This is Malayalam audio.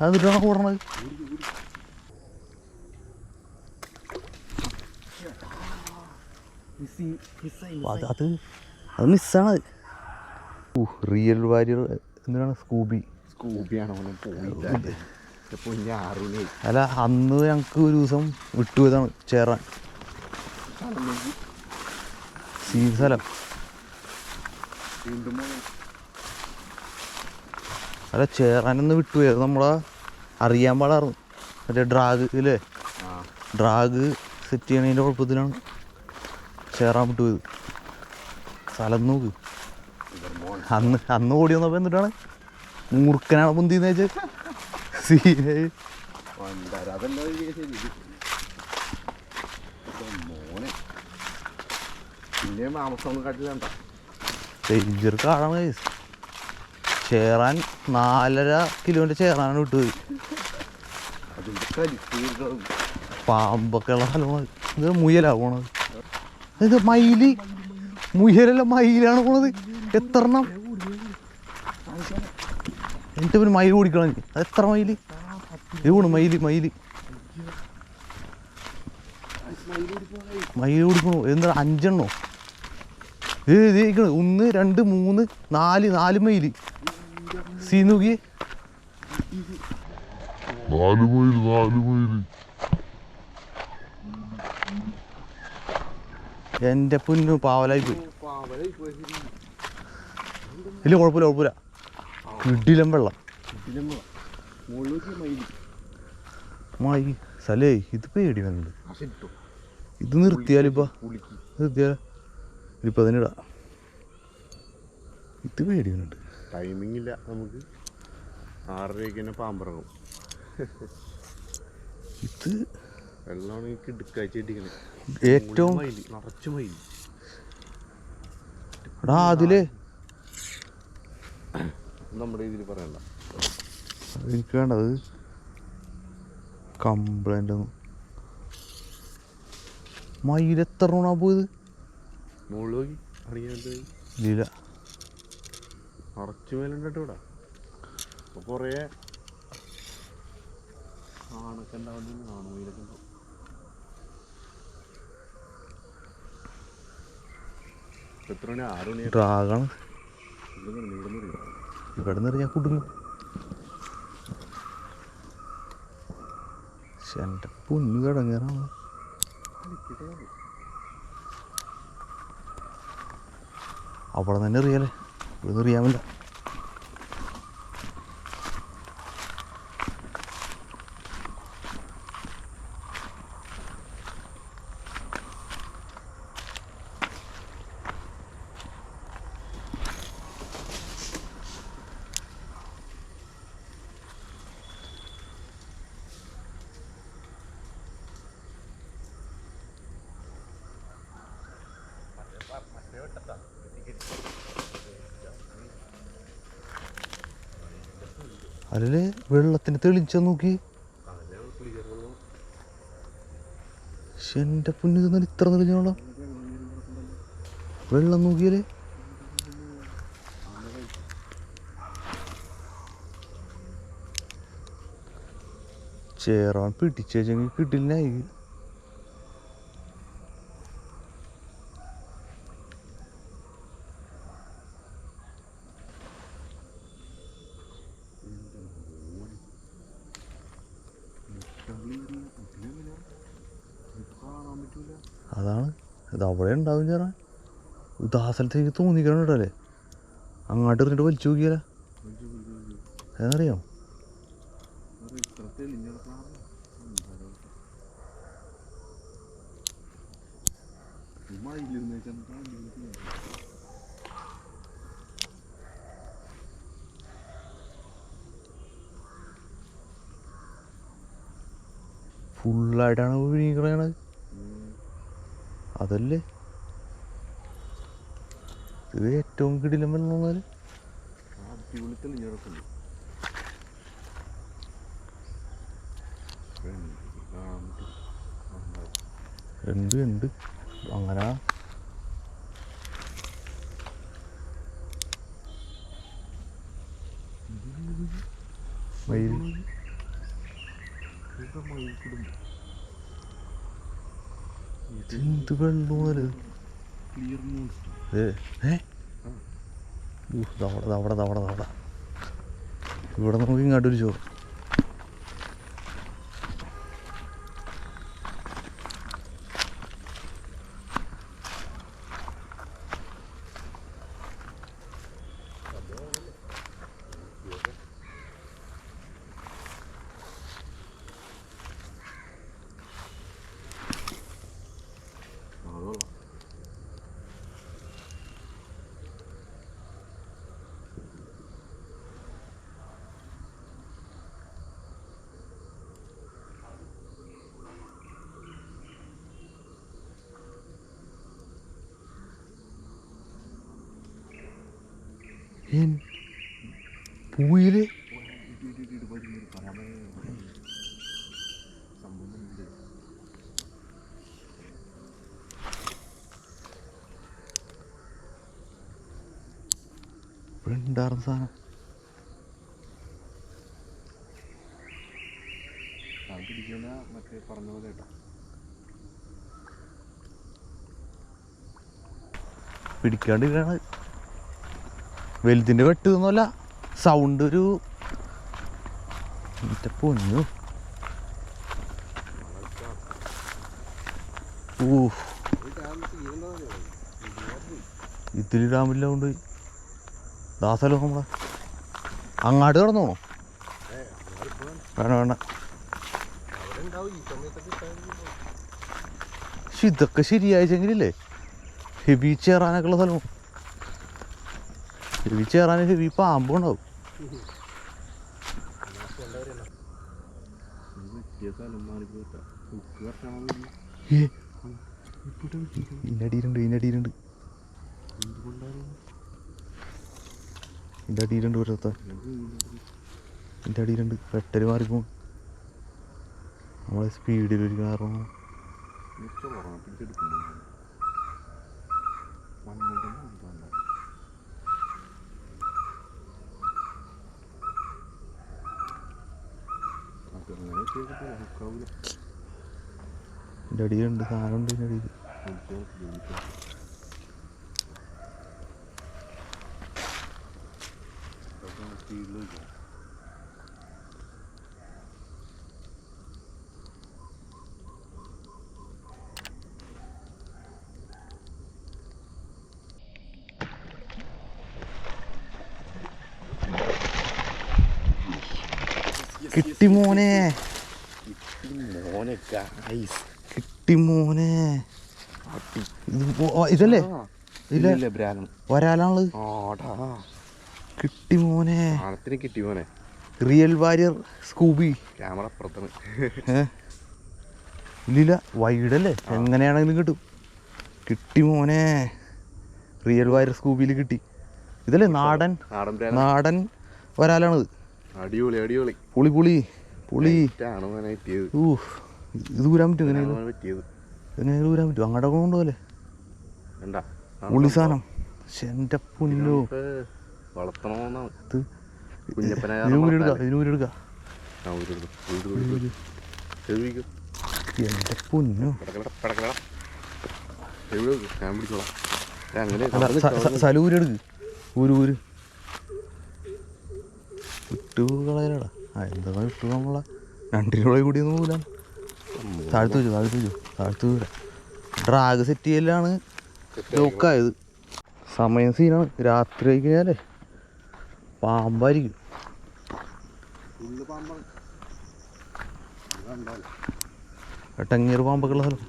അത് കൂടണത്? അത് അത് അത് മിസ്സാണ് ഓ റിയൽ വാരിയർ എന്തിനാണ്? സ്കൂബി. സ്കൂബിയാണ് അല്ല അന്ന് ഞങ്ങൾക്ക് ഒരു ദിവസം വിട്ടുപോയതാണ് ചേറാൻ ചേരാൻ. സ്ഥലം. വീണ്ടും അല്ല ചേറാനൊന്ന് വിട്ടുപോയത് നമ്മളെ അറിയാൻ പാടാറു മറ്റേ ഡ്രാഗ് ഇല്ലേ? ഡ്രാഗ് സെറ്റ് ചെയ്യണതിന്റെ കുഴപ്പത്തിലാണ് ചേറാൻ വിട്ടുപോയത് സ്ഥലം നോക്ക്. അന്ന് അന്ന് ഓടി വന്നപ്പോൾ എന്നിട്ടാണ് മുറുക്കനാണ് മുന്തിന്ന് വെച്ചാൽ സീനായി ഡേഞ്ചർ കാടാണ്. ചേറാൻ നാലര കിലോന്റെ ചേറാനാണ് വിട്ടുപോയി പാമ്പൊക്കെ ഉള്ള സ്ഥലമാണ്. ഇത് മുയലാ പോണത്. ഇത് മയിൽ. മുയലല്ല മയിലാണ് പോണത്. എത്ര എണ്ണം? എന്നിട്ട് പിന്നെ മയിൽ ഓടിക്കണം. അത് എത്ര മയിൽ ഇത് പോണു മയിൽ മയിൽ മയിൽ ഓടിക്കണോ. എന്താ അഞ്ചെണ്ണോ? ഇത് ഇത് ഒന്ന് രണ്ട് മൂന്ന് നാല് നാല് മയിൽ സീ നോക്കി നാല് മൈൽ നാല് മൈൽ. എന്റെ പുന്നു പാവലായി പോയി. ഇല്ല കുഴപ്പമില്ല കുഴപ്പമില്ല. കിടിലം വെള്ളം. മായി സലേ ഇത് പേടി വന്നത്? ഇത് നിർത്തിയാലിപ്പ നിർത്തിയാലിപ്പതിനിടാ അതിനിടാ ഇത് പേടി വന്നുണ്ട് ടൈമിംഗ് ഇല്ല നമുക്ക്. ആറരയ്ക്ക് തന്നെ പാമ്പിറങ്ങും ഇത് വെള്ളമാണ് ഈ കിടുക്കാഴ്ചയിട്ടിരിക്കണേ ഏറ്റവും നിറച്ച് മൈലി. എടാ അതിലേ. നമ്മുടെ ഇതിൽ പറയണ്ട. എനിക്ക് വേണ്ടത് കംപ്ലൈന്റ് ഒന്നും. മയിലെത്ര പോയത്? മുകളിൽ ഇല്ല. നിറച്ച് മേലുണ്ട് ഇവിടെ. അപ്പൊ കുറേ ആണൊക്കെ ഉണ്ടാവുന്ന ആണുമയിലൊക്കെ ഉണ്ടാവും. ഇപ്പൊ എത്ര മണി? ആറ് മണി ഡ്രാഗാണ് ഇവിടെ നിന്ന് ഇവിടെ നിന്ന് ഞാൻ കുടുങ്ങും. എന്റെ പൊന്നു കിടങ്ങാറാണ്. അവിടെ തന്നെ അറിയാലേ അറിയാമല്ല അതിൽ വെള്ളത്തിന് തെളിച്ച നോക്കി. എന്റെ എന്റെ പൊന്നു ഇത് ഇത്ര തെളിഞ്ഞോളാം വെള്ളം നോക്കിയല്ലേ? നോക്കിയാലേ ചേറാൻ പിടിച്ചെങ്കിൽ കിട്ടില്ലായി അതാണ്. ഇത് അവിടെ ഉണ്ടാവും ചേറാൻ ഇത് ആ സ്ഥലത്തേക്ക് തോന്നിക്കണം കേട്ടല്ലേ അങ്ങോട്ട് എറിഞ്ഞിട്ട് വലിച്ചു നോക്കിയല്ല ഏതറിയാം? ഫുള്ളായിട്ടാണ് വിഴുങ്ങിക്കളയണത് അതല്ലേ? ഇത് ഏറ്റവും കിടിലം ഉണ്ട് ഉണ്ട് അങ്ങനെ. മയിൽ. മയിൽ കുടുംബം എന്ത് വെള്ളമാണ് ഏ ദവട ദവട ദവട ദവട ഇവിടെ നമുക്ക് ഇങ്ങോട്ടൊരു ചോറ്. ഏൻ? പൂയിൽ ഉണ്ടായിരുന്ന സാധനം? അത് പിടിക്കുന്ന മറ്റേ പറഞ്ഞ പോലെ കേട്ടോ. പിടിക്കാണ്ടിരിക്കണ വലുതിന്റെ വെട്ട് ഒന്നുമല്ല സൗണ്ട് ഒരു പൊന്നു. ഊ ഇതിലിടാൻ ഡാമില്ല കൊണ്ട് ദാസലോ നമ്മളെ? അങ്ങാട്ട് കിടന്നോണോ വേണ വേണ്ട. പക്ഷെ ഇതൊക്കെ ശരിയായിച്ചെങ്കിലല്ലേ? ഹെവി ചേറാനൊക്കെ ഉള്ള സ്ഥലം ഹെവി ചേറാൻ ഹെവി പാമ്പും ഉണ്ടാവും പറ്റിയ സ്ഥലം മാറിപ്പോട്ടാ ഉപ്പ് കയറാൻ ഇതിന്റെ അടിയിലുണ്ട് വെട്ടൽ മാറിപ്പോ നമ്മളെ സ്പീഡിൽ ഒരു കാരണം. മണ്ണിന്റെ ഇതിന്റെ അടിയിലുണ്ട് സാധനമുണ്ട് ഇതിന്റെ അടിയിൽ. കിട്ടി മോനെ. മോനെ ഗൈസ് കിട്ടി മോനെ. ഇതല്ലേ? ഇല്ല ആടാ. കിട്ടി മോനെ. കിട്ടി മോനെ. Real Warrier Scooby. ക്യാമറ അപ്പുറത്താണ്. ഇല്ലില്ല വൈഡല്ലേ? എങ്ങനെയാണെങ്കിലും കിട്ടും. കിട്ടി മോനെ. റിയൽ വാരിയർ സ്കൂബിയിൽ കിട്ടി. ഇതല്ലേ നാടൻ? നാടൻ ഒരാളാണിത് അടിപൊളി അടിപൊളി. പുളി പുളി. പുളി. ഇത് ഊരാൻ പറ്റും എങ്ങനെയാലും ഊരാൻ പറ്റും അങ്ങടെ കൊണ്ടുപോലെ എന്താ എന്റെ പുല്ലോ വളർത്തണമെന്നാണ്. എന്റെ പൊന്നു. സലൂരെടുക്ക് ഊര് ഊര്. വിട്ടു കളയലടാ ആ എന്താ വിട്ടു നമ്മളെ രണ്ടിനോടെ കൂടി ഒന്നും പോകില്ല താഴ്ത്തു വെച്ചു താഴ്ത്തു വെച്ചു താഴ്ത്തു വരാം ഡ്രാഗ് സെറ്റ് ചെയ്യലാണ് ലോക്കായത് സമയം സീനാണ് രാത്രി ആയി പാമ്പായിരിക്കും. ടെങ്ങീർ പാമ്പൊക്കെ ഉള്ള സ്ഥലം.